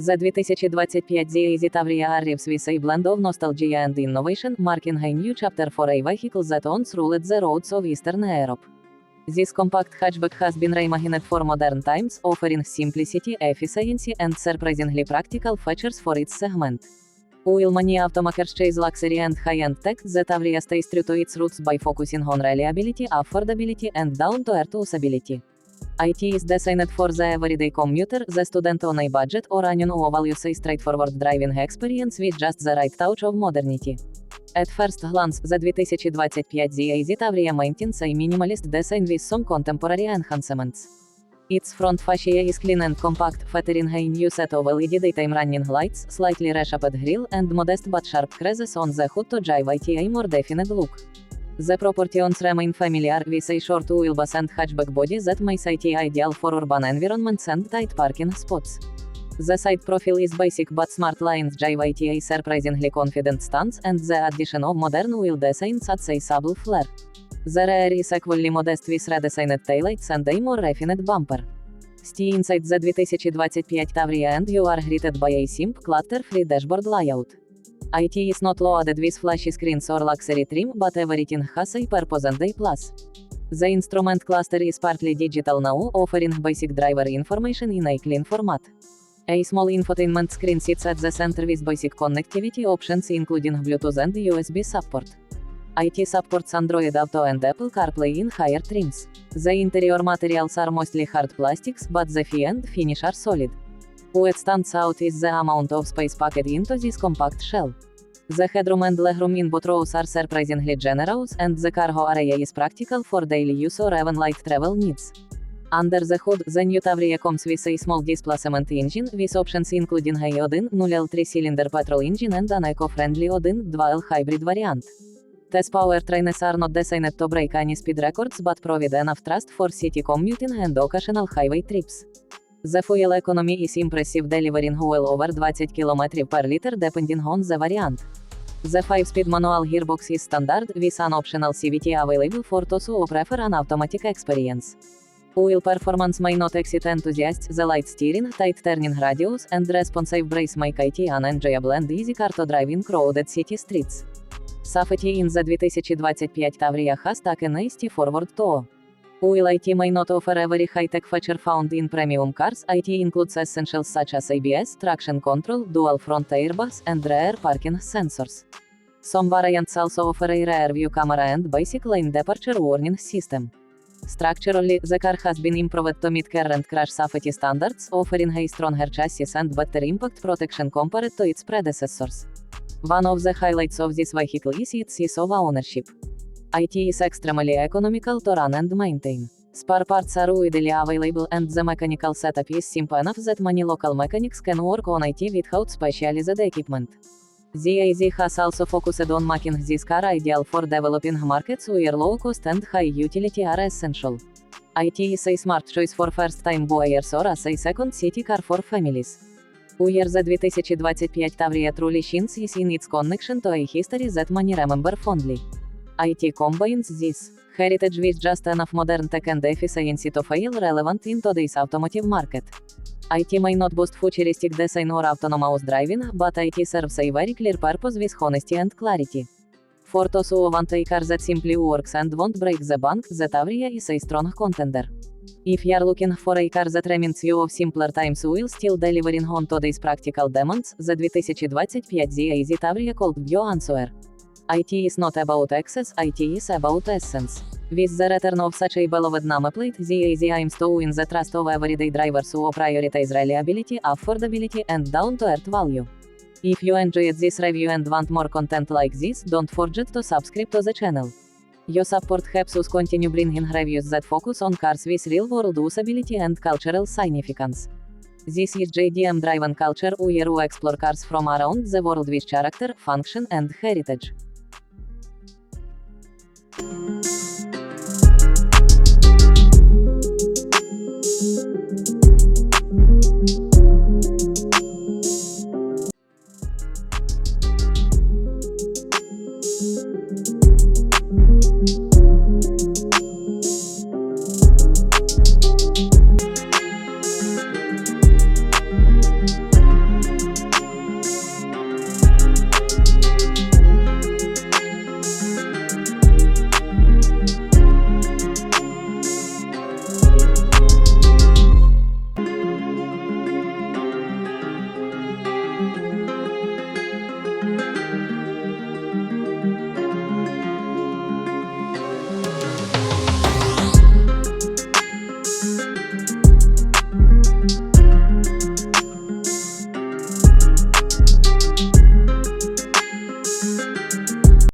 The 2025 The Easy Tavria arrives with a blend of nostalgia and innovation, marking a new chapter for a vehicle that once ruled the roads of Eastern Europe. This compact hatchback has been reimagined for modern times, offering simplicity, efficiency, and surprisingly practical features for its segment. While many automakers chase luxury and high-end tech, the Tavria stays true to its roots by focusing on reliability, affordability, and down-to-earth usability. IT is designed for the everyday commuter, the student on a budget, or who values a straightforward driving experience with just the right touch of modernity. At first glance, the 2025 ZAZ Tavria maintains a minimalist design with some contemporary enhancements. Its front fascia is clean and compact, featuring a new set of LED daytime running lights, slightly reshaped grille, and modest but sharp creases on the hood to give it a more definite look. The proportions remain familiar with a short wheelbase and hatchback body that makes it ideal for urban environments and tight parking spots. The side profile is basic but smart lines a surprisingly confident stance and the addition of modern wheel designs adds a subtle flair. The rear is equally modest with redesigned taillights and a more refined bumper. Stay inside the 2025 Tavria and you are greeted by a simple clutter-free dashboard layout. IT is not loaded with flashy screens or luxury trim, but everything has a purpose and a plus. The instrument cluster is partly digital now, offering basic driver information in a clean format. A small infotainment screen sits at the center with basic connectivity options including Bluetooth and USB support. IT supports Android Auto and Apple CarPlay in higher trims. The interior materials are mostly hard plastics, but the fee and finish are solid. What stands out is the amount of space packed into this compact shell. The headroom and legroom in both are surprisingly generous, and the cargo area is practical for daily use or even light travel needs. Under the hood, the new Tavria comes with a small displacement engine, with options including a 1.0 3-cylinder petrol engine and an eco-friendly 1.2 2L hybrid variant. These powertrains are not designed to break any speed records but provide enough thrust for city commuting and occasional highway trips. The fuel economy is impressive delivering well over 20 km per liter depending on the variant. The 5-speed manual gearbox is standard, with an optional CVT available for those who prefer an automatic experience. Wheel performance may not excite enthusiasts, the light steering, tight turning radius, and responsive brakes make it an enjoyable and easy car to drive in crowded city streets. Safety in the 2025 Tavria has taken a forward too. While IT may not offer every high-tech feature found in premium cars, IT includes essentials such as ABS, traction control, dual front airbags, and rear parking sensors. Some variants also offer a rear view camera and basic lane departure warning system. Structurally, the car has been improved to meet current crash safety standards, offering a stronger chassis and better impact protection compared to its predecessors. One of the highlights of this vehicle is its ease of ownership. IT is extremely economical to run and maintain. Spare parts are readily available and the mechanical setup is simple enough that many local mechanics can work on IT without specialized equipment. ZAZ has also focused on making this car ideal for developing markets where low cost and high utility are essential. IT is a smart choice for first-time buyers or as a second city car for families. Where the 2025 Tavria truly shines is in its connection to a history that many remember fondly. IT combines this heritage with just enough modern tech and efficiency to feel relevant in today's automotive market. IT may not boast futuristic design or autonomous driving, but IT serves a very clear purpose with honesty and clarity. For those who want a car that simply works and won't break the bank, the Tavria is a strong contender. If you're looking for a car that reminds you of simpler times while still delivering on today's practical demands, the 2025 ZAZ Tavria be your answer. IT is not about access, IT is about essence. With the return of such a beloved nameplate, ZAZ aims to win the trust of everyday drivers who prioritize reliability, affordability, and down-to-earth value. If you enjoyed this review and want more content like this, don't forget to subscribe to the channel. Your support helps us continue bringing reviews that focus on cars with real-world usability and cultural significance. This is JDM Driven Culture where we explore cars from around the world with character, function, and heritage.